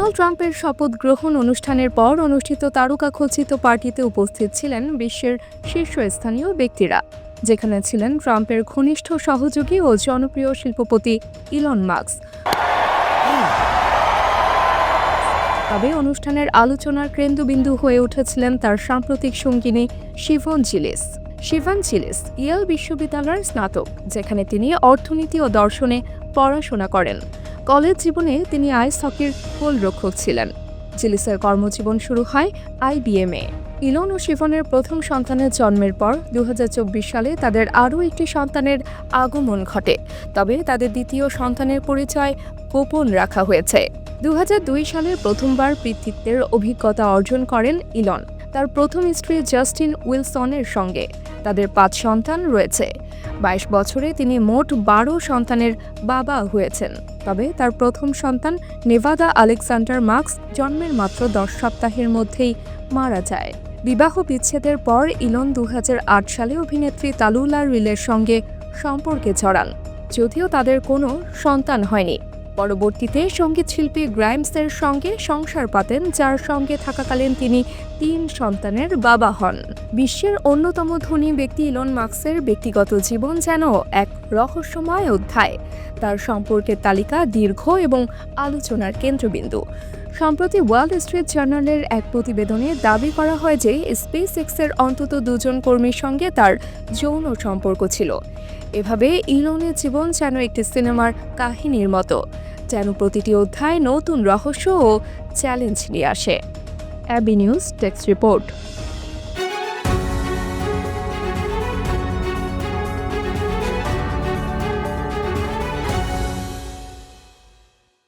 Donald ট্রাম্পের শপথ গ্রহণ অনুষ্ঠানের পর অনুষ্ঠিত তারকা খচিত পার্টিতে উপস্থিত ছিলেন বিশ্বের শীর্ষস্থানীয় ব্যক্তিরা, যেখানে ছিলেন ট্রাম্পের ঘনিষ্ঠ সহযোগী ও জনপ্রিয় শিল্পপতি ইলন মার্কস তবে অনুষ্ঠানের আলোচনার কেন্দ্রবিন্দু হয়ে উঠেছিলেন তার সাম্প্রতিক সঙ্গিনী শিভন জিলিস। শিভান চিলিস ইয়েল বিশ্ববিদ্যালয়ের স্নাতক, যেখানে তিনি অর্থনীতি ও দর্শনে পড়াশোনা করেন। কলেজ জীবনে তিনি আইস হকির গোলরক্ষক ছিলেন। চিলিসের কর্মজীবন শুরু হয় আইবিএমে ইলন ও শিফনের প্রথম সন্তানের জন্মের পর দুহাজার চব্বিশ সালে তাদের আরও একটি সন্তানের আগমন ঘটে। তবে তাদের দ্বিতীয় সন্তানের পরিচয় গোপন রাখা হয়েছে। দু সালের প্রথমবার পিতৃত্বের অভিজ্ঞতা অর্জন করেন ইলন। তার প্রথম স্ত্রী জাস্টিন উইলসনের সঙ্গে। তাদের পাঁচ সন্তান রয়েছে। বাইশ বছরে তিনি মোট বারো সন্তানের বাবা হয়েছেন। তবে তার প্রথম সন্তান নেভাদা আলেকজান্ডার মার্কস জন্মের মাত্র দশ সপ্তাহের মধ্যেই মারা যায়। বিবাহ বিচ্ছেদের পর ইলন দু হাজার আট সালে অভিনেত্রী তালুলা রিলের সঙ্গে সম্পর্কে জড়ান যদিও তাদের কোনো সন্তান হয়নি। পরবর্তীতে সঙ্গীতশিল্পী গ্রাইমসের সঙ্গে সংসার পাতেন, যার সঙ্গে থাকাকালীন তিনি তিন সন্তানের বাবা হন। বিশ্বের অন্যতম ধনী ব্যক্তি ইলন মার্কসের ব্যক্তিগত জীবন যেন এক রহস্যময় অধ্যায়। তার সম্পর্কের তালিকা দীর্ঘ এবং আলোচনার কেন্দ্রবিন্দু। সম্প্রতি ওয়ার্ল্ড স্ট্রিট জার্নালের এক প্রতিবেদনে দাবি করা হয় যে স্পেস এক্সের অন্তত দুজন কর্মীর সঙ্গে তার যৌন সম্পর্ক ছিল। এভাবে ইলনের জীবন যেন একটি সিনেমার কাহিনীর মতো, যেন প্রতিটি অধ্যায় নতুন রহস্য ও চ্যালেঞ্জ নিয়ে আসে। অ্যাবি নিউজ টেক্সট রিপোর্ট।